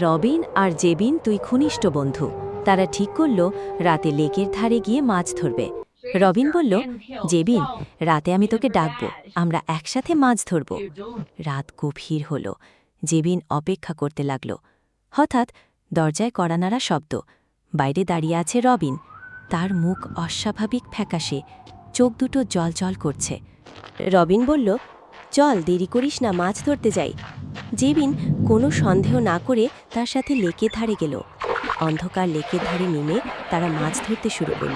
রবিন আর জেবিন তুই ঘনিষ্ঠ বন্ধু। তারা ঠিক করল, রাতে লেকের ধারে গিয়ে মাছ ধরবে। রবিন বলল, জেবিন, রাতে আমি তোকে ডাকব। আমরা একসাথে মাছ ধরব। রাত গভীর হল। জেবিন অপেক্ষা করতে লাগল। হঠাৎ দরজায় কড়ানাড়া শব্দ। বাইরে দাঁড়িয়ে আছে রবিন। তার মুখ অস্বাভাবিক ফ্যাকাশে। চোখ দুটো জল জল করছে। রবিন বলল, চল, দেরি করিস না, মাছ ধরতে যাই। জেবিন কোনো সন্দেহ না করে তার সাথে লেকের ধারে গেল। অন্ধকার লেকের ধারে নেমে তারা মাছ ধরতে শুরু করল।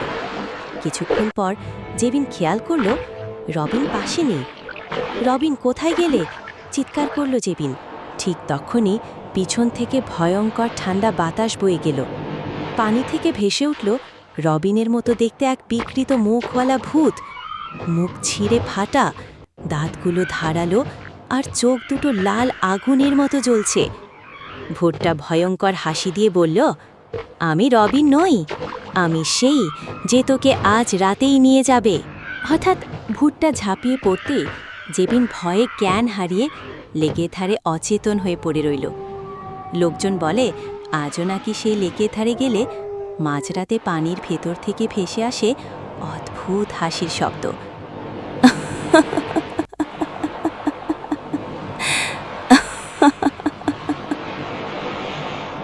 কিছুক্ষণ পর জেবিন খেয়াল করল, রবিন পাশে নেই। রবিন কোথায় গেলে? চিৎকার করল জেবিন ঠিক তখনই পিছন থেকে ভয়ঙ্কর ঠান্ডা বাতাস বয়ে গেল। পানি থেকে ভেসে উঠল রবিনের মতো দেখতে এক বিকৃত মুখওয়ালা ভূত। মুখ ছিঁড়ে ফাটা, দাঁতগুলো ধারালো আর চোখ দুটো লাল আগুনের মতো জ্বলছে। ভূতটা ভয়ঙ্কর হাসি দিয়ে বলল, আমি রবিন নই, আমি সেই যে তোকে আজ রাতেই নিয়ে যাবে। হঠাৎ ভূতটা ঝাঁপিয়ে পড়তে জেবিন ভয়ে জ্ঞান হারিয়ে লেকে ধারে অচেতন হয়ে পড়ে রইল। লোকজন বলে, আজও নাকি সেই লেকে ধারে গেলে মাঝরাতে পানির ভেতর থেকে ভেসে আসে অদ্ভুত হাসির শব্দ।